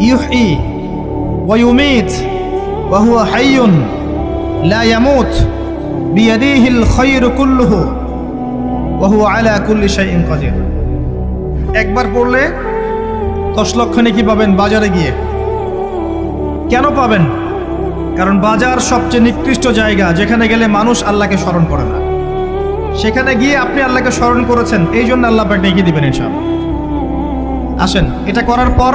ইউহি ওয়ুমিত বহু হাইয়ুন লায়ামুত বিয়াদিহিল খৈর কুল্লুহু বহু আলা কুল্লি শাইইন কাদির। একবার পড়লে দশ লক্ষ নাকি পাবেন বাজারে গিয়ে। কেন পাবেন? কারণ বাজার সবচেয়ে নিকৃষ্ট জায়গা, যেখানে গেলে মানুষ আল্লাহকে স্মরণ করে না। সেখানে গিয়ে আপনি আল্লাহকে স্মরণ করেছেন, এই জন্য আল্লাহ আপনাকে নেকি দিবেন ইনশাআল্লাহ। আসেন, এটা করার পর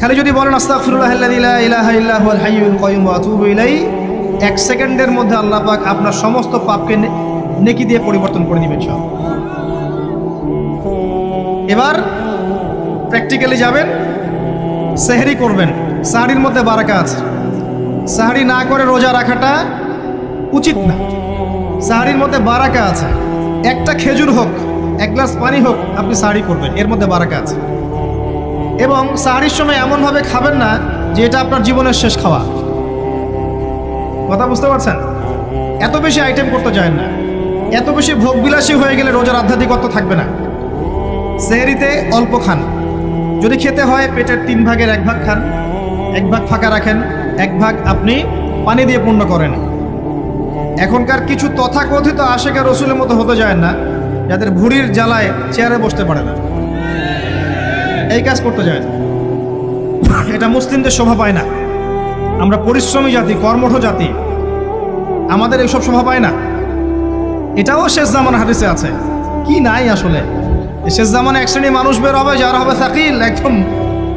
খালি যদি বলেন এক সেকেন্ডের মধ্যে আল্লাহ পাক আপনার সমস্ত পাপকে নেকি দিয়ে পরিবর্তন করে দিবেন সব এবার প্র্যাকটিক্যালি যাবেন, সেহরি করবেন, সাহারির মধ্যে বারাকা আছে। সাহারি না করে রোজা রাখাটা উচিত না। সাহারির মধ্যে বারাকা আছে। একটা খেজুর হোক, এক গ্লাস পানি হোক, আপনি সাহারি করবেন, এর মধ্যে বারাকা আছে। এবং সাহারির সময় এমনভাবে খাবেন না যে এটা আপনার জীবনের শেষ খাওয়া। কথা বুঝতে পারছেন? এত বেশি আইটেম করতে যায় না। এত বেশি ভোগবিলাসী হয়ে গেলে রোজার আধ্যাত্মিকত্ব থাকবে না। সেহরিতে অল্প খান। যদি খেতে হয় পেটের তিন ভাগের এক ভাগ খান। এক ভাগ ফাঁকা রাখেন। এক ভাগ আপনি পানি দিয়ে পূর্ণ করেন। এখনকার কিছু তথাকথিত আশেখা রসুলের মতো হতে যায় না, যাদের ভুড়ির জ্বালায় চেয়ারে বসতে পারে না। এই কাজ করতে যায়। এটা মুসলিমদের শোভা পায় না। আমরা পরিশ্রমী জাতি, কর্মঠ জাতি। আমাদের এইসব শোভা পায় না। এটাও শেষ জামান হাদিসে আছে। কি নাই আসলে? শেষ জামানে এক শ্রেণি মানুষ বের হবে, যারা হবে সাকিল, একদম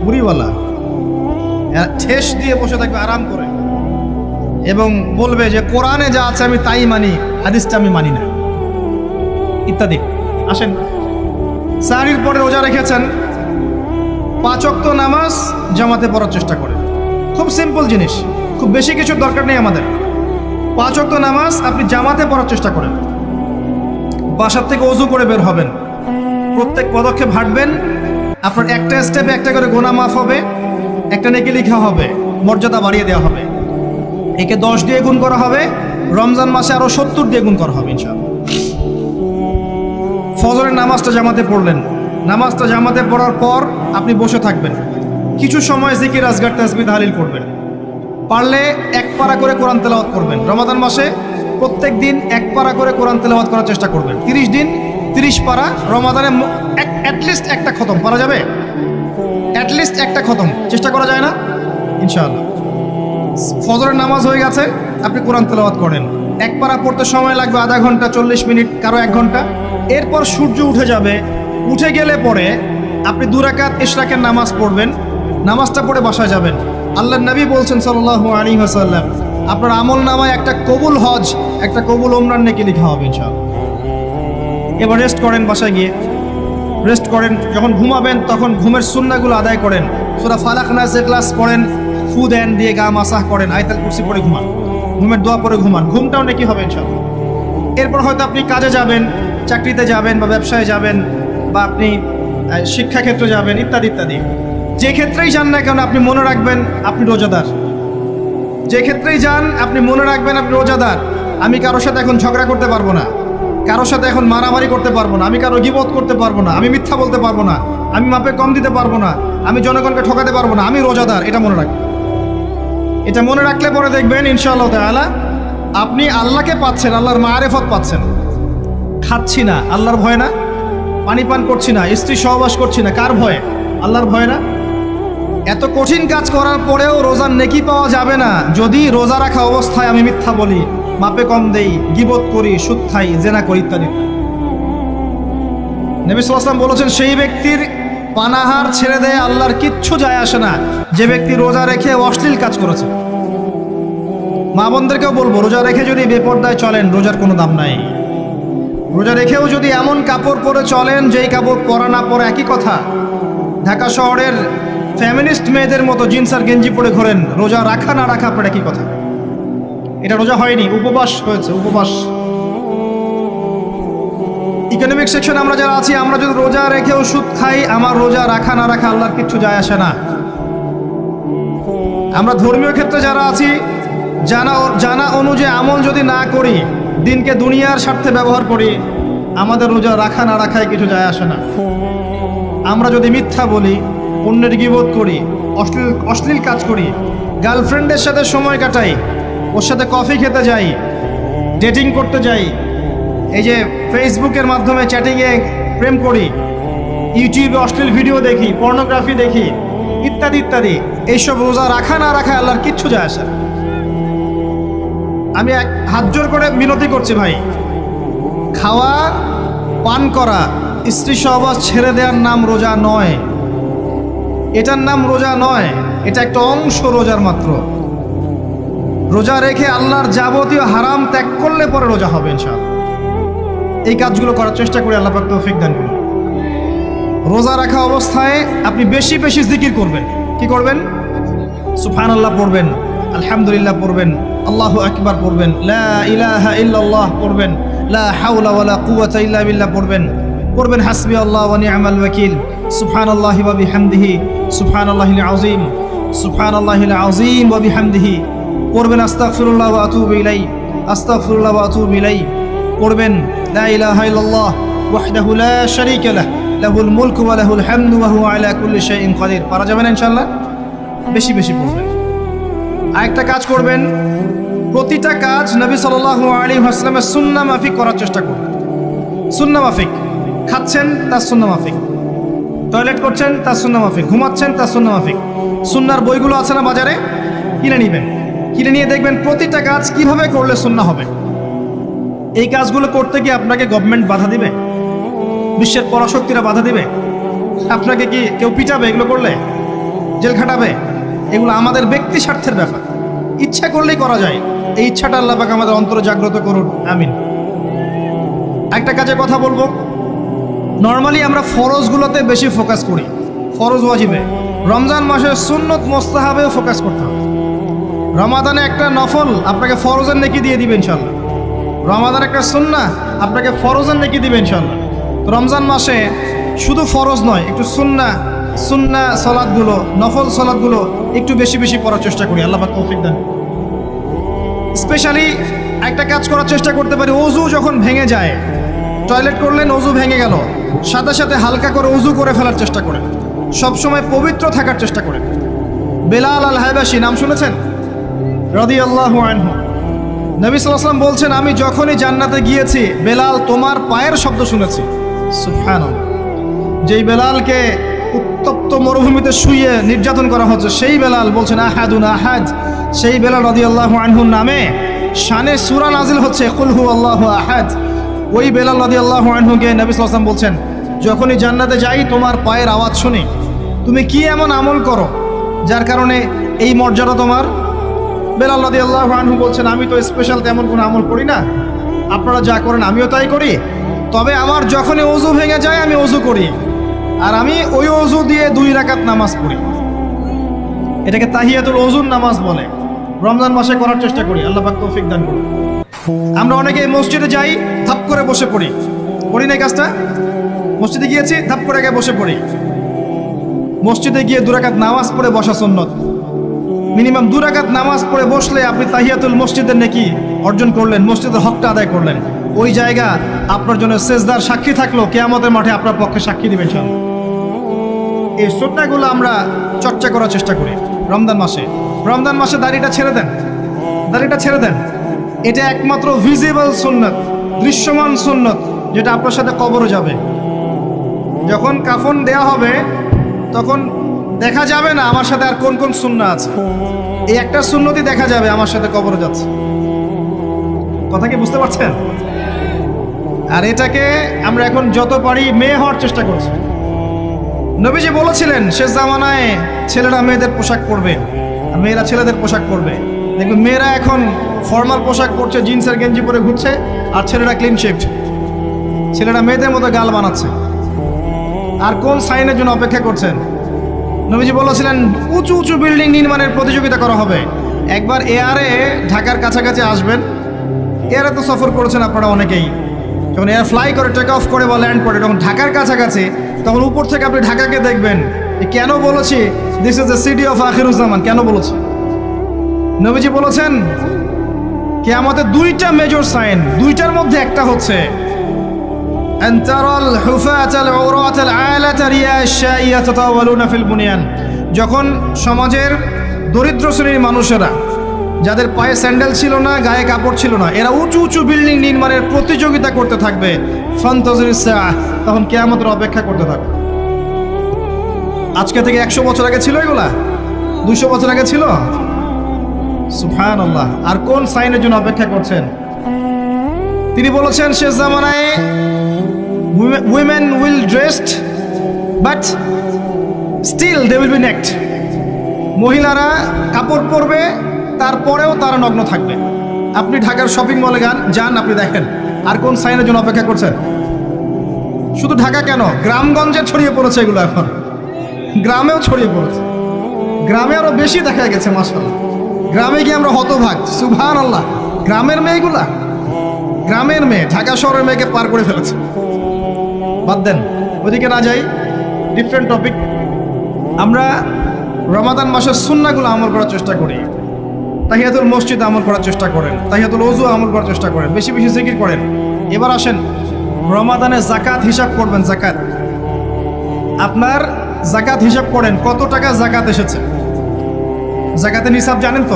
বুড়িওয়ালা। ঠেস দিয়ে বসে থাকবে, আরাম করে। এবং বলবে যে, কোরআনে যা আছে আমি তাই মানি, হাদিসটা আমি মানি না। ইত্যাদি। আসেন। সাহারির পরে রোজা রেখেছেন। পাঁচ অক্ত নামাজ জামাতে পড়ার চেষ্টা করে। খুব সিম্পল জিনিস, খুব বেশি কিছুর দরকার নেই আমাদের। পাঁচ অক্ত নামাজ আপনি জামাতে পড়ার চেষ্টা করেন। বাসার থেকে অজু করে বের হবেন। প্রত্যেক পদক্ষেপ হাঁটবেন। আপনার একটা স্টেপে একটা করে গোনা মাফ হবে, একটা নেকি লিখা হবে, মর্যাদা বাড়িয়ে দেওয়া হবে। একে দশ দিয়ে গুণ করা হবে, রমজান মাসে আরও সত্তর দিয়ে গুণ করা হবে, ইনশাআল্লাহ। ফজরের নামাজটা জামাতে পড়লেন। নামাজটা জামাতে পড়ার পর আপনি বসে থাকবেন। কিছু সময় জিকির, আজগার তাসবি তাহলিল করবেন। পারলে এক পারা করে কোরআন তেলাওয়াত করবেন। রমাদান মাসে প্রত্যেক দিন এক পারা করে কোরআন তেলাওয়াত করার চেষ্টা করবেন। তিরিশ দিন তিরিশ পারা, রমাদানে অ্যাটলিস্ট একটা খতম। পারা যাবে? অ্যাটলিস্ট একটা খতম। চেষ্টা করা যায় না? ইনশাআল্লাহ। ফজরের নামাজ হয়ে গেছে, আপনি কোরআন তেলাওয়াত করেন। এক পারা পড়তে সময় লাগবে আধা ঘণ্টা, চল্লিশ মিনিট, কারও এক ঘণ্টা। এরপর সূর্য উঠে যাবে উঠে গেলে পরে আপনি দুরাকাত ইশরাকের নামাজ পড়বেন, নামাজটা পড়ে বাসায় যাবেন। আল্লাহ নবী বলছেন সাল্লাহ আলী হাসাল্লাম আপনার আমল নামায় একটা কবুল হজ, একটা কবুল ওমরান নেকি লেখা হবে ইনশাআল্লাহ। এবার রেস্ট করেন বাসায় গিয়ে। রেস্ট করেন, যখন ঘুমাবেন, তখন ঘুমের সুন্নাগুলো আদায় করেন। সুরা ফালাক নাসে ক্লাস পড়েন, ফু দেন, দিয়ে গা মাসাহ করেন, আয়তাল কুরসি পরে ঘুমান, ঘুমের দোয়া পরে ঘুমান, ঘুমটাও নাকি হবে ইনশাআল্লাহ। এরপর হয়তো আপনি কাজে যাবেন, চাকরিতে যাবেন বা ব্যবসায় যাবেন বা আপনি শিক্ষাক্ষেত্রে যাবেন, ইত্যাদি ইত্যাদি। যে ক্ষেত্রেই যান না কেন আপনি মনে রাখবেন আপনি রোজাদার। যে ক্ষেত্রেই যান, আপনি মনে রাখবেন আপনি রোজাদার। আমি কারোর সাথে এখন ঝগড়া করতে পারব না। কারোর সাথে এখন মারামারি করতে পারব না। আমি কারও গিবত করতে পারব না। আমি মিথ্যা বলতে পারব না। আমি মাপে কম দিতে পারব না। আমি জনগণকে ঠকাতে পারব না। আমি রোজাদার, এটা মনে রাখবেন। এটা মনে রাখলে পরে দেখবেন, ইনশাআল্লাহ তাআলা, আপনি আল্লাহকে পাচ্ছেন, আল্লাহর মারেফত পাচ্ছেন। খাচ্ছি না, আল্লাহর ভয় না। পানি পান করছি না, স্ত্রী সহবাস করছি না, কার ভয়ে? আল্লাহর ভয় না? এত কঠিন কাজ করার পরেও রোজার নেকি পাওয়া যাবে না। যদি রোজা রাখা অবস্থায় আমি মিথ্যা বলি, মাপে কম দেই, গিবত করি, সুদ খাই, জেনা করি ইত্যাদি। নবী সাল্লাম বলেছেন, সেই ব্যক্তির পানাহার ছেড়ে দেয় আল্লাহর কিচ্ছু যায় আসে না। যে ব্যক্তি রোজা রেখে অশ্লীল কাজ করেছে। মা বোনদেরকেও বলব, রোজা রেখে যদি বেপর্দায় চলেন, রোজার কোনো দাম নাই। রোজা রেখেও যদি এমন কাপড় পরে চলেন, যেই কাপড় পরা না পরে একই কথা। ঢাকা শহরের ফ্যামিলিস্ট মেয়েদের মতো জিন্স আর গেঞ্জি পরে ঘোরেন, রোজা রাখা না রাখা আপনার একই কথা। এটা রোজা হয়নি, উপবাস হয়েছে, উপবাস। ইকোনমিক সেকশন আমরা যারা আছি, আমরা যদি রোজা রেখে ওষুধ খাই, আমার রোজা রাখা না রাখা আল্লাহর কিচ্ছু যায় আসে না। আমরা ধর্মীয় ক্ষেত্রে যারা আছি, জানা জানা অনুযায়ী আমল যদি না করি দিনকে দুনিয়ার স্বার্থে ব্যবহার করি, আমাদের রোজা রাখা না রাখায় কিছু যায় আসে না আমরা যদি মিথ্যা বলি, অন্যের গিবোধ করি, অশ্লীল অশ্লীল কাজ করি, গার্লফ্রেন্ডের সাথে সময় কাটাই, ওর সাথে কফি খেতে যাই, ডেটিং করতে যাই, এই যে ফেসবুকের মাধ্যমে চ্যাটিংয়ে প্রেম করি, ইউটিউবে অশ্লীল ভিডিও দেখি পর্নোগ্রাফি দেখি, ইত্যাদি ইত্যাদি, এইসব রোজা রাখা না রাখা আল্লাহর কিচ্ছু যায় আসে না। আমি এক হাত জোর করে মিনতি করছি ভাই। খাওয়া, পান করা, স্ত্রী সহবাস ছেড়ে দেওয়ার নাম রোজা নয়। এটার নাম রোজা নয়, এটা একটা অংশ রোজার মাত্র। রোজা রেখে আল্লাহর যাবতীয় হারাম ত্যাগ করলে পরে রোজা হবে ইনশাআল্লাহ। এই কাজগুলো করার চেষ্টা করি, আল্লাহ পাক তৌফিক দান করুন। রোজা রাখা অবস্থায় আপনি বেশি বেশি জিকির করবেন। কি করবেন? সুফান আল্লাহ পড়বেন, আলহামদুলিল্লাহ পড়বেন। আল্লাহ আকবার পড়বেন। লা পড়বেন। লা বিল্লাহ পড়বেন। পড়বেন, হাসবি আল্লাহ ওয়া নি'মাল ওয়াকিল। সুবহানাল্লাহি ওয়া বিহামদিহি। সুবহানাল্লাহিল আযীম। সুবহানাল্লাহিল আযীম ওয়া বিহামদিহি। পড়বেন, আস্তাগফিরুল্লাহ ওয়া আতুবু ইলাই আস্তাগফিরুল্লাহ ওয়া ইলাই পড়বেন পারা বেশি বেশি পড়বেন। আরেকটা কাজ করবেন প্রতিটা কাজ নবী সাল্লাল্লাহু আলাইহি ওয়াসাল্লামের সুন্নাহ মাফিক করার চেষ্টা করবেন সুন্নাহ মাফিক। খাচ্ছেন, তার সুন্নাহ মাফিক। টয়লেট করছেন, তার সুন্নাহ মাফিক। ঘুমাচ্ছেন, তার সুন্নাহ মাফিক। সুন্নার বইগুলো আছে না বাজারে? কিনে নেবেন। কিনে নিয়ে দেখবেন প্রতিটা কাজ কীভাবে করলে সুন্নাহ হবে? এই কাজগুলো করতে গিয়ে আপনাকে গভর্নমেন্ট বাধা দিবে? বিশ্বের পরাশক্তিরা বাধা দিবে? আপনাকে কি কেউ পিটাবে এগুলো করলে? জেল খাটাবে? এগুলো আমাদের ব্যক্তি স্বার্থের ব্যাপার। ইচ্ছা করলেই করা যায়। এই ইচ্ছাটা আল্লাহ আমাদের অন্তর জাগ্রত করুন। আমিন। একটা কাজে কথা বলব। নর্মালি আমরা ফরজগুলোতে বেশি ফোকাস করি ফরজ ওয়াজিবে। রমজান মাসে সুন্নত মোস্তাহাবেও ফোকাস করতে হবে। রমাদানে একটা নফল আপনাকে ফরজের নেকি দিয়ে দিবে ইনশাল্লাহ রমাদান একটা সুন্না আপনাকে ফরজের নেকি দিবে ইনশাল্লাহ তো রমজান মাসে শুধু ফরজ নয় একটু সুন্না সুন্না সলাদগুলো নফল সলাদগুলো একটু বেশি বেশি পড়ার চেষ্টা করি। আল্লাহ তৌফিক দেন স্পেশালি একটা কাজ করার চেষ্টা করতে পারি, অজু যখন ভেঙে যায়, টয়লেট করলেন, অজু ভেঙে গেল, সাথে সাথে হালকা করে অজু করে ফেলার চেষ্টা করে সবসময় পবিত্র থাকার চেষ্টা করে বেলাল আল হায়বাসী, নাম শুনেছেন? রদি আল্লাহ নবী সাল্লাম বলছেন, আমি যখনই জান্নাতে গিয়েছি, বেলাল তোমার পায়ের শব্দ শুনেছি। যেই বেলালকে উত্তপ্ত মরুভূমিতে শুয়ে নির্যাতন করা হচ্ছে, সেই বেলাল বলছেন, আহাদুন আহাদ। সেই বেলাল রদি আল্লাহ আনহুর নামে শানে সুরা নাজিল হচ্ছে কুলহু আল্লাহ আহাদ। ওই বেলাল রদি আল্লাহ আনহুকে নবী সাল্লাম বলছেন, যখনই জান্নাতে যাই, তোমার পায়ের আওয়াজ শুনি। তুমি কি এমন আমল করো, যার কারণে এই মর্যাদা তোমার? বেলাল আল্লাহ আনহু বলছেন, আমি তো স্পেশাল তেমন কোনো আমল করি না। আপনারা যা করেন আমিও তাই করি। তবে আমার যখনই অজু ভেঙে যায়, আমি অজু করি। আর আমি ওই অজু দিয়ে দুই রাকাত নামাজ পড়ি। এটাকে তাহিয়াতুল অজুর নামাজ বলে। রমজান মাসে করার চেষ্টা করি, আল্লাহ পাক তৌফিক দান করুন। আমরা অনেকে মসজিদে যাই, ধাপ করে বসে পড়ি। করি না কাজটা? মসজিদে গিয়েছি, ধাপ করে আগে বসে পড়ি। মসজিদে গিয়ে দুরাকাত নামাজ পড়ে বসা সুন্নত। মিনিমাম দুরাকাত নামাজ পড়ে বসলে আপনি তাহিয়াতুল মসজিদের নাকি অর্জন করলেন, মসজিদের হকটা আদায় করলেন। ওই জায়গা আপনার জন্য সেজদার সাক্ষী থাকল, কেয়ামতের মাঠে আপনার পক্ষে সাক্ষী দিবেন এই সুন্নাগুলো আমরা চর্চা করার চেষ্টা করি, রমজান মাসে। রমজান মাসে দাড়িটা ছেড়ে দেন। দাড়িটা ছেড়ে দেন। এটা একমাত্র ভিজিবল সুন্নত, দৃশ্যমান সুন্নত, যেটা আপনার সাথে কবরও যাবে। যখন কাফন দেয়া হবে, তখন দেখা যাবে না আমার সাথে আর কোন কোন শূন্য আছে। এই একটা শূন্যতি দেখা যাবে আমার সাথে কবরে যাচ্ছে। কথা কি বুঝতে পারছেন? আর এটাকে আমরা এখন যত পারি মেয়ে হওয়ার চেষ্টা করছি। নবীজি বলেছিলেন শেষ জামানায় ছেলেরা মেয়েদের পোশাক পরবে। মেয়েরা ছেলেদের পোশাক পরবে। দেখবেন মেয়েরা এখন ফর্মাল পোশাক পরছে জিন্সের গেঞ্জি পরে ঘুরছে, আর ছেলেরা ক্লিন শেপড ছেলেরা মেয়েদের মতো গাল বানাচ্ছে। আর কোন সাইনের জন্য অপেক্ষা করছেন? নবীজি বলেছিলেন, উঁচু উঁচু বিল্ডিং নির্মাণের প্রতিযোগিতা করা হবে। একবার এয়ারে ঢাকার কাছাকাছি আসবেন। এয়ারে তো সফর করেছেন আপনারা অনেকেই। যখন এয়ার ফ্লাই করে টেক অফ করে বা ল্যান্ড করে তখন ঢাকার কাছাকাছি, তখন উপর থেকে আপনি ঢাকাকে দেখবেন। কেন বলেছি? This is the city of Akhiruzzaman কেন বলেছে? নবীজি বলেছেন কে আমাদের দুইটা মেজর সাইন দুইটার মধ্যে একটা হচ্ছে যখন সমাজের দরিদ্র শ্রেণির মানুষেরা, যাদের পায়ে স্যান্ডেল ছিল না, গায়ে কাপড় ছিল না, এরা উঁচু উঁচু বিল্ডিং নির্মাণের প্রতিযোগিতা করতে থাকবে। ফন্তজরিস তখন কেয়ামতের অপেক্ষা করতে থাকবে। আজকে থেকে একশো বছর আগে ছিল এগুলা? দুশো বছর আগে ছিল? সুফান আল্লাহ আর কোন সাইনের জন্য অপেক্ষা করছেন? তিনি বলেছেন, শেষ জামানায় women will dressed but still they will be naked মহিলারা কাপড় পরবে, তারপরেও তারা নগ্ন থাকবে। আপনি ঢাকার শপিং মলে গান যান, আপনি দেখেন। আর কোন সাইনের জন্য অপেক্ষা করছেন? শুধু ঢাকা কেন? গ্রামগঞ্জে ছড়িয়ে পড়েছে এগুলো এখন। গ্রামেও ছড়িয়ে পড়েছে। গ্রামে আরও বেশি দেখা গেছে মাসাল্লাহ গ্রামে গিয়ে আমরা হতভাগ। সুভান আল্লাহ গ্রামের মেয়েগুলা? গ্রামের মেয়ে, ঢাকা শহরের মেয়েকে পার করে ফেলেছে। বাদ দেন, ওদিকে না যাই ডিফারেন্ট টপিক আমরা রমাদান মাসের সুন্নাগুলো আমল করার চেষ্টা করি। তাহিয়াতুল মসজিদ আমল করার চেষ্টা করেন। তাহিয়াতুল ওজু আমল করার চেষ্টা করেন। বেশি বেশি জিকির করেন। এবার আসেন, রমাদানে জাকাত হিসাব করবেন জাকাত আপনার জাকাত হিসাব করেন, কত টাকা জাকাত এসেছে? জাকাতের হিসাব জানেন তো?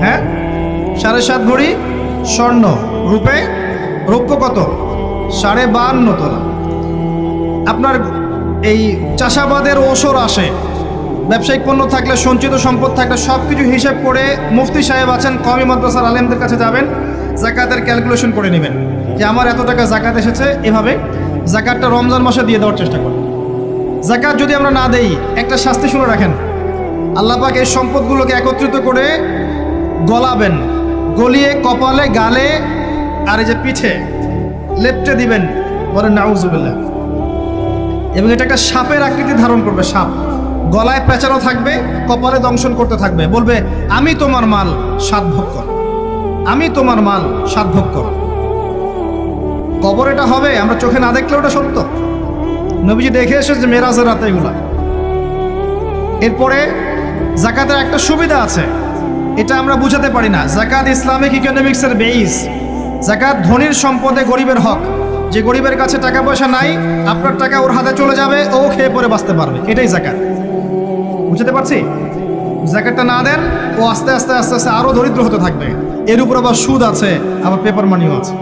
হ্যাঁ? সাড়ে সাত ভরি স্বর্ণ, রূপে রৌপ্য কত? সাড়ে বাহান্ন তোলা। আপনার এই চাষাবাদের ওসর আসে। ব্যবসায়িক পণ্য থাকলে, সঞ্চিত সম্পদ থাকলে সব কিছু হিসাব করে মুফতি সাহেব আছেন কমি মাদ্রাসার আলেমদের কাছে যাবেন, জাকাতের ক্যালকুলেশন করে নেবেন। যে আমার এত টাকা জাকাত এসেছে, এভাবে জাকাতটা রমজান মাসে দিয়ে দেওয়ার চেষ্টা করুন। জাকাত যদি আমরা না দেই, একটা শাস্তি শুনে রাখেন। আল্লাহ পাক এই সম্পদগুলোকে একত্রিত করে গলাবেন, গলিয়ে, কপালে, গালে, আর এই যে পিঠে লেপটে দিবেন। বলেন নাউজুবিল্লাহ। এবং এটা একটা সাপের আকৃতি ধারণ করবে, সাপ। গলায় পেঁচানো থাকবে, কপালে দংশন করতে থাকবে। বলবে, আমি তোমার মাল সাত ভোগ কর। আমি তোমার মাল সাত ভোগ কর। কবর এটা হবে, আমরা চোখে না দেখলে ওটা সত্য। নবীজি দেখে এসেছে মেরাজের রাতে এগুলা। এরপরে জাকাতের একটা সুবিধা আছে। এটা আমরা বুঝাতে পারি না। জাকাত ইসলামিক ইকোনমিক্সের বেইস জাকাত ধনীর সম্পদে গরিবের হক। যে গরিবের কাছে টাকা পয়সা নাই, আপনার টাকা ওর হাতে চলে যাবে, ও খেয়ে পরে বাঁচতে পারবে। এটাই জাকাত। বুঝতে পারছি? জাকাতটা না দেন, ও আস্তে আস্তে আস্তে আস্তে আরও দরিদ্র হতে থাকবে। এর উপর আবার সুদ আছে, আবার পেপার মানিও আছে।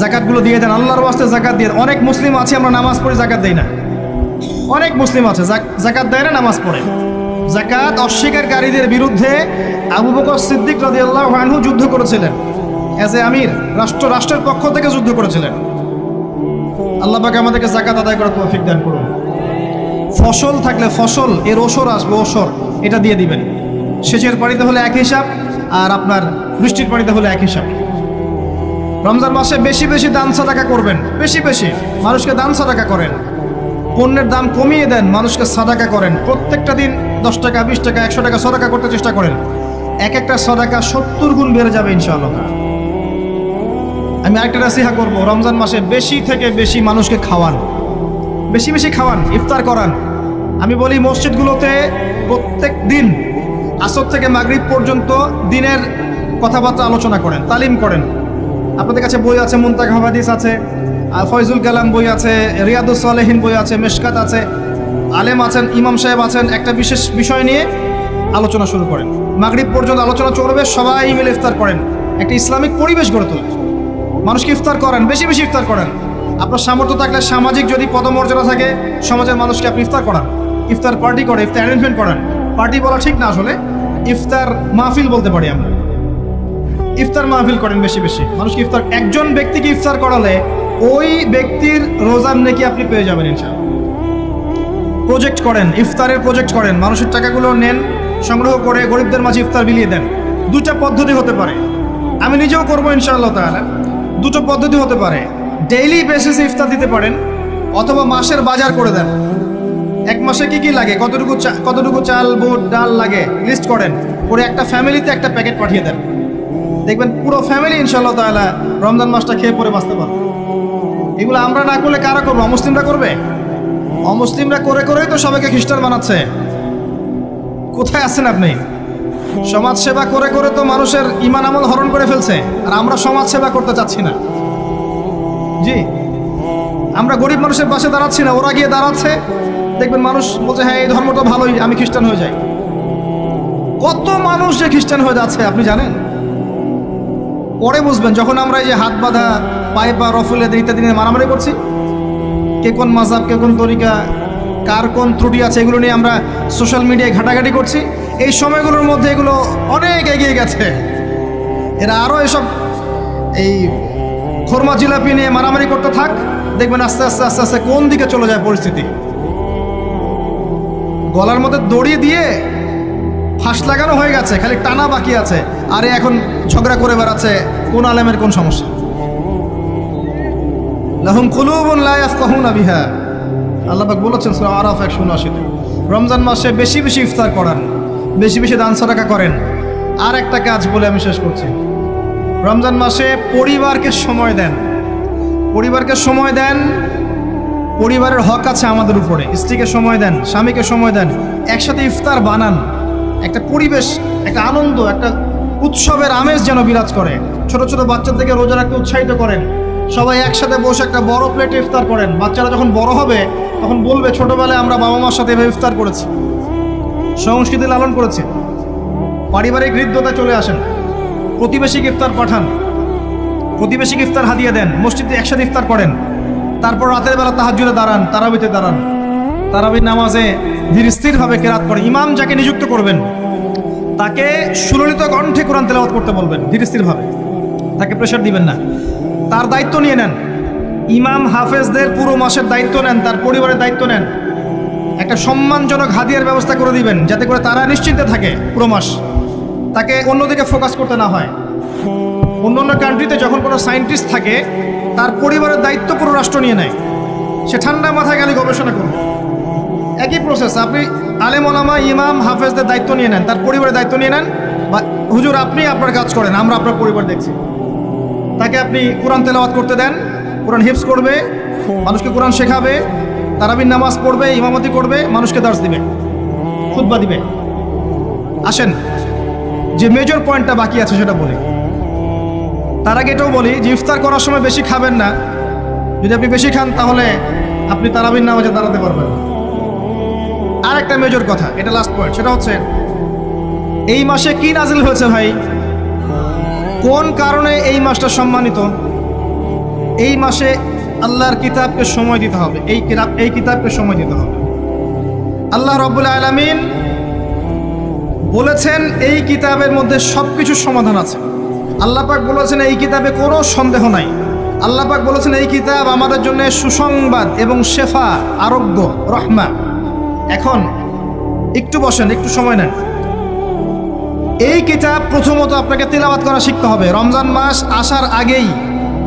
জাকাতগুলো দিয়ে দেন, আল্লাহর ওয়াস্তে জাকাত দিয়ে অনেক মুসলিম আছে, আমরা নামাজ পড়ে জাকাত দেই না। অনেক মুসলিম আছে, জাক- জাকাত দেয় না, নামাজ পড়ে। জাকাত অস্বীকারীদের বিরুদ্ধে আবু বকর সিদ্দিক রাদিয়াল্লাহু আনহু যুদ্ধ করেছিলেন। অ্যাজ এ আমির রাষ্ট্র, রাষ্ট্রের পক্ষ থেকে যুদ্ধ করেছিলেন। আল্লাহ পাকে আমাদেরকে জাকাত আদায় করার তৌফিক দান করুন। ফসল থাকলে ফসল, এর ওসর আসবে ওসর, এটা দিয়ে দিবেন। সেচের পানিতে হলে এক হিসাব, আর আপনার বৃষ্টির পানিতে হলে এক হিসাব। রমজান মাসে বেশি বেশি দান সাদাকা করবেন, বেশি বেশি। মানুষকে দান সাদাকা করেন। পণ্যের দাম কমিয়ে দেন, মানুষকে সাদাকা করেন। প্রত্যেকটা দিন দশ টাকা, বিশ টাকা, একশো টাকা সদাকা করতে চেষ্টা করেন। এক একটা সদাকা সত্তর গুণ বেড়ে যাবে ইনশাআল্লাহ। আমি আরেকটা রাসিহা করব, রমজান মাসে বেশি থেকে বেশি মানুষকে খাওয়ান। বেশি বেশি খাওয়ান, ইফতার করান। আমি বলি মসজিদগুলোতে প্রত্যেক দিন আসর থেকে মাগরিব পর্যন্ত দিনের কথাবার্তা আলোচনা করেন, তালিম করেন। আপনাদের কাছে বই আছে মুন্তাক হাবাদিস আছে ফয়জুল কালাম বই আছে, রিয়াদুস সালেহীন বই আছে, মেশকাত আছে, আলেম আছেন, ইমাম সাহেব আছেন। একটা বিশেষ বিষয় নিয়ে আলোচনা শুরু করেন। মাগরিব পর্যন্ত আলোচনা চলবে, সবাই মিলে ইফতার করেন। একটা ইসলামিক পরিবেশ গড়ে তোলেন। মানুষকে ইফতার করেন, বেশি বেশি ইফতার করেন। আপনার সামর্থ্য থাকলে সামাজিক যদি পদমর্যাদা থাকে, সমাজের মানুষকে আপনি ইফতার করান। ইফতার পার্টি করে, ইফতার অ্যারেঞ্জমেন্ট করেন। পার্টি বলা ঠিক না আসলে, ইফতার মাহফিল বলতে পারি আমরা। ইফতার মাহফিল করেন বেশি বেশি। মানুষকে ইফতার, একজন ব্যক্তিকে ইফতার করালে ওই ব্যক্তির রোজার নেকি আপনি পেয়ে যাবেন ইনশাআল্লাহ। প্রজেক্ট করেন, ইফতারের প্রজেক্ট করেন, মানুষের টাকাগুলো নেন, সংগ্রহ করে গরিবদের মাঝে ইফতার বিলিয়ে দেন। দুটা পদ্ধতি হতে পারে। আমি নিজেও করব ইনশাআল্লাহ তাহলে দুটো পদ্ধতি হতে পারে। ডেইলি বেসিসে ইফতার দিতে পারেন অথবা মাসের বাজার করে দেন। এক মাসে কি কি লাগে? কতটুকু কতটুকু চাল, বুট, ডাল লাগে? লিস্ট করেন। করে একটা ফ্যামিলিতে একটা প্যাকেট পাঠিয়ে দেন। দেখবেন পুরো ফ্যামিলি ইনশাআল্লাহ তাআলা রমজান মাসটা খেয়ে পরে বাঁচতে পারবে। এগুলো আমরা না করলে কারা করব? অমুসলিমরা করবে? অমুসলিমরা করে করেই তো সবাইকে খ্রিস্টান বানাচ্ছে। কোথায় আছেন আপনি? সমাজ সেবা করে করে তো মানুষের ইমান আমল হরণ করে ফেলছে, আর আমরা সমাজ সেবা করতে চাচ্ছি না। জি। আমরা গরিব মানুষের পাশে দাঁড়াচ্ছি না, ওরা গিয়ে দাঁড়াচ্ছে। দেখবেন মানুষ বলছে হ্যাঁ এই ধর্মটা ভালোই, আমি খ্রিস্টান হয়ে যাই। কত মানুষ যে খ্রিস্টান হয়ে যাচ্ছে, আপনি জানেন? পরে বুঝবেন, যখন আমরা এই যে হাত বাঁধা, পায়ে পা, রফুলে ইত্যাদি নিয়ে মারামারি করছি, কে কোন মাজাব, কে কোন তরিকা, কার কোন ত্রুটি আছে, এগুলো নিয়ে আমরা সোশ্যাল মিডিয়ায় ঘাটাঘাটি করছি। এই সময়গুলোর মধ্যে এগুলো অনেক এগিয়ে গেছে। এরা আরও এসব এই খোরমা জিলাপি নিয়ে মারামারি করতে থাক, দেখবেন আস্তে আস্তে আস্তে আস্তে কোন দিকে চলে যায় পরিস্থিতি। গলার মধ্যে দড়ি দিয়ে ফাঁস লাগানো হয়ে গেছে, খালি টানা বাকি আছে। আরে এখন ঝগড়া করে বেড়াচ্ছে, কোন আলেমের কোন সমস্যা? লাহুম কুলুবুন লা ইয়াফকাহুনা বিহা। আল্লাহ পাক বলেছেন সূরা আরাফ 179 তে, রমজান মাসে বেশি বেশি ইফতার করান, বেশি বেশি দান সাদাকা করেন। আর একটা কাজ বলে আমি শেষ করছি। রমজান মাসে পরিবারকে সময় দেন। পরিবারকে সময় দেন, পরিবারের হক আছে আমাদের উপরে। স্ত্রীকে সময় দেন, স্বামীকে সময় দেন, একসাথে ইফতার বানান। একটা পরিবেশ, একটা আনন্দ, একটা উৎসবের আমেজ যেন বিরাজ করে। ছোট ছোট বাচ্চাদেরকে রোজা রাখতে উৎসাহিত করেন। সবাই একসাথে বসে একটা বড় প্লেটে ইফতার করেন। বাচ্চারা যখন বড় হবে, তখন বলবে, ছোটবেলায় আমরা বাবা মার সাথে এভাবে ইফতার করেছি। সংস্কৃতি লালন করেছে। পারিবারিক হৃদ্যতা চলে আসেন। প্রতিবেশীকে ইফতার পাঠান। প্রতিবেশীকে ইফতার হাদিয়ে দেন। মসজিদে একসাথে ইফতার করেন। তারপর রাতের বেলা তাহাজুদে দাঁড়ান, তারাবিতে দাঁড়ান। তারাবির নামাজে ধীর স্থিরভাবে কেরাত করে ইমাম যাকে নিযুক্ত করবেন তাকে সুললিত কণ্ঠে কোরআন তেলাওয়াত করতে বলবেন, ধীর স্থিরভাবে। তাকে প্রেশার দিবেন না। তার দায়িত্ব নিয়ে নেন। ইমাম হাফেজদের পুরো মাসের দায়িত্ব নেন, তার পরিবারের দায়িত্ব নেন। একটা সম্মানজনক হাদিয়ার ব্যবস্থা করে দিবেন, যাতে করে তারা নিশ্চিন্তে থাকে পুরো মাস। তাকে অন্যদিকে ফোকাস করতে না হয়। অন্য অন্য কান্ট্রিতে যখন কোনো সায়েন্টিস্ট থাকে, তার পরিবারের দায়িত্ব পুরো রাষ্ট্র নিয়ে নেয়। সে ঠান্ডা মাথায় গেলে গবেষণা করবে। একই প্রসেস আপনি আলেম ওলামা, ইমাম, হাফেজদের দায়িত্ব নিয়ে নেন, তার পরিবারের দায়িত্ব নিয়ে নেন। বা হুজুর, আপনি আপনার কাজ করেন, আমরা আপনার পরিবার দেখছি। তাকে আপনি কোরআন তেলাওয়াত করতে দেন, কোরআন হিপস করবে, মানুষকে কোরআন শেখাবে, তারাবির নামাজ পড়বে, ইমামতি করবে, মানুষকে দার্স দিবে, খুতবা দিবে। আসেন, যে মেজর পয়েন্টটা বাকি আছে সেটা বলি। তার আগে এটাও বলি যে ইফতার করার সময় বেশি খাবেন না। যদি আপনি বেশি খান, তাহলে আপনি তারাবির নামাজে দাঁড়াতে পারবেন না। আর একটা মেজর কথা, এটা লাস্ট পয়েন্ট সেটা হচ্ছে, এই মাসে কি নাজিল হয়েছে ভাই? কোন কারণে এই মাসটা সম্মানিত? এই মাসে আল্লাহর কিতাবকে সময় দিতে হবে, এই কিতাব, এই কিতাবকে সময় দিতে হবে। আল্লাহ রব্বুল আলমিন বলেছেন, এই কিতাবের মধ্যে সব কিছুর সমাধান আছে। আল্লাহ পাক বলেছেন, এই কিতাবে কোনো সন্দেহ নাই। আল্লাহ পাক বলেছেন, এই কিতাব আমাদের জন্য সুসংবাদ এবং শেফা, আরোগ্য, রহমা। এখন একটু বসেন, একটু সময় নেন। এই কিতাব প্রথমত আপনাকে তিলাবাত করা শিখতে হবে। রমজান মাস আসার আগেই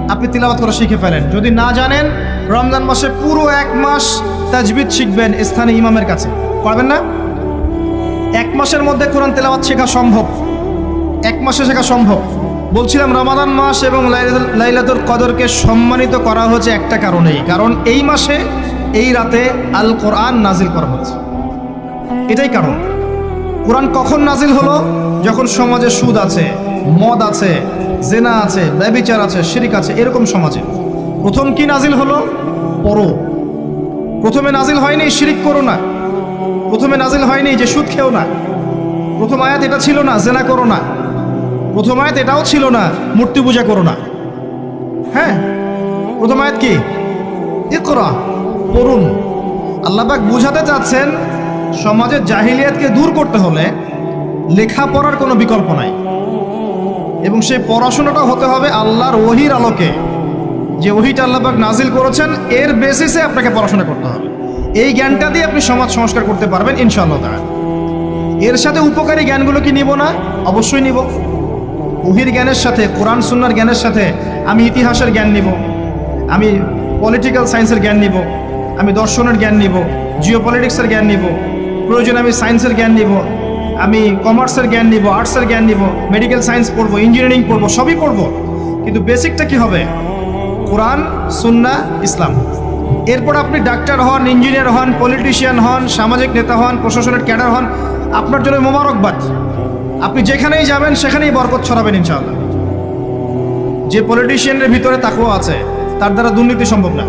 আপনি তিলাবাত করা শিখে ফেলেন। যদি না জানেন, রমজান মাসে পুরো এক মাস তাজবিদ শিখবেন স্থানীয় ইমামের কাছে। পারবেন না? এক মাসের মধ্যে কোরআন তেলাওয়াত শেখা সম্ভব। এক মাসে শেখা সম্ভব। বলছিলাম, রমাদান মাস এবং লাইলাতুল কদরকে সম্মানিত করা হয়েছে একটা কারণেই। কারণ এই মাসে এই রাতে আল কোরআন নাজিল করা হয়েছে। এটাই কারণ। কোরআন কখন নাজিল হলো? যখন সমাজে সুদ আছে, মদ আছে, জেনা আছে, ব্যবিচার আছে, শিরিক আছে, এরকম সমাজে। প্রথম কি নাজিল হলো? পড়ো প্রথমে নাজিল হয়নি, শিরিক করো না। প্রথমে নাজিল হয়নি যে সুদ খেও না। প্রথম আয়াত এটা ছিল না, জেনা করো না। প্রথম আয়াত এটাও ছিল না, মূর্তি পূজা করো না। হ্যাঁ? প্রথম আয়াত কি? ইকরা। পড়ুন। আল্লাপাক বুঝাতে চাচ্ছেন, সমাজের জাহিলিয়াতকে দূর করতে হলে লেখাপড়ার কোনো বিকল্প নাই। এবং সেই পড়াশোনাটা হতে হবে আল্লাহর ওহির আলোকে। যে ওহিটা আল্লাপাক নাজিল করেছেন, এর বেসিসে আপনাকে পড়াশোনা করতে হবে। এই জ্ঞানটা দিয়ে আপনি সমাজ সংস্কার করতে পারবেন, ইনশাআল্লাহ। এর সাথে উপকারী জ্ঞানগুলো কি নিব না? অবশ্যই নিব। ওহির জ্ঞানের সাথে, কোরআন সুন্নার জ্ঞানের সাথে আমি ইতিহাসের জ্ঞান নিব। আমি পলিটিক্যাল সায়েন্সের জ্ঞান নিব। আমি দর্শনের জ্ঞান নিব জিও পলিটিক্সের জ্ঞান নিব, প্রয়োজনে আমি সায়েন্সের জ্ঞান নিব, আমি কমার্সের জ্ঞান নিব আর্টসের জ্ঞান নিব মেডিকেল সায়েন্স পড়ব ইঞ্জিনিয়ারিং পড়ব, সবই পড়ব। কিন্তু বেসিকটা কি হবে? কোরআন সুন্না ইসলাম। এরপর আপনি ডাক্তার হন ইঞ্জিনিয়ার হন পলিটিশিয়ান হন, সামাজিক নেতা হন, প্রশাসনের ক্যাডার হন, আপনার জন্য মোবারকবাদ। আপনি যেখানেই যাবেন, সেখানেই বরকত ছড়াবেন, ইনশাআল্লাহ। যে পলিটিশিয়ানের ভিতরে তাকুয়া আছে, তার দ্বারা দুর্নীতি সম্ভব না।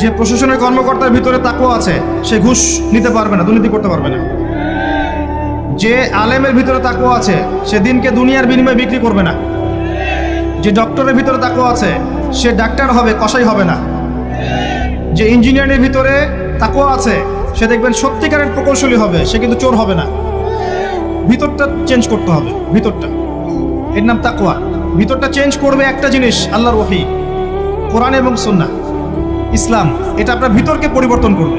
যে প্রশাসনের কর্মকর্তার ভিতরে তাকুয়া আছে, সে ঘুষ নিতে পারবে না, দুর্নীতি করতে পারবে না। যে আলেমের ভিতরে তাকুয়া আছে, সে দিনকে দুনিয়ার বিনিময়ে বিক্রি করবে না। যে ডক্টরের ভিতরে তাকুয়া আছে, সে ডাক্তার হবে, কসাই হবে না। যে ইঞ্জিনিয়ারের ভিতরে তাকুয়া আছে, সে দেখবেন সত্যিকারের প্রকৌশলী হবে, সে কিন্তু চোর হবে না। ভিতরটা চেঞ্জ করতে হবে, ভিতরটা। এর নাম তাকুয়া। ভিতরটা চেঞ্জ করবে একটা জিনিস, আল্লাহর ওহি, কোরআন এবং সুন্নাহ। ইসলাম এটা আপনার ভিতরকে পরিবর্তন করবে।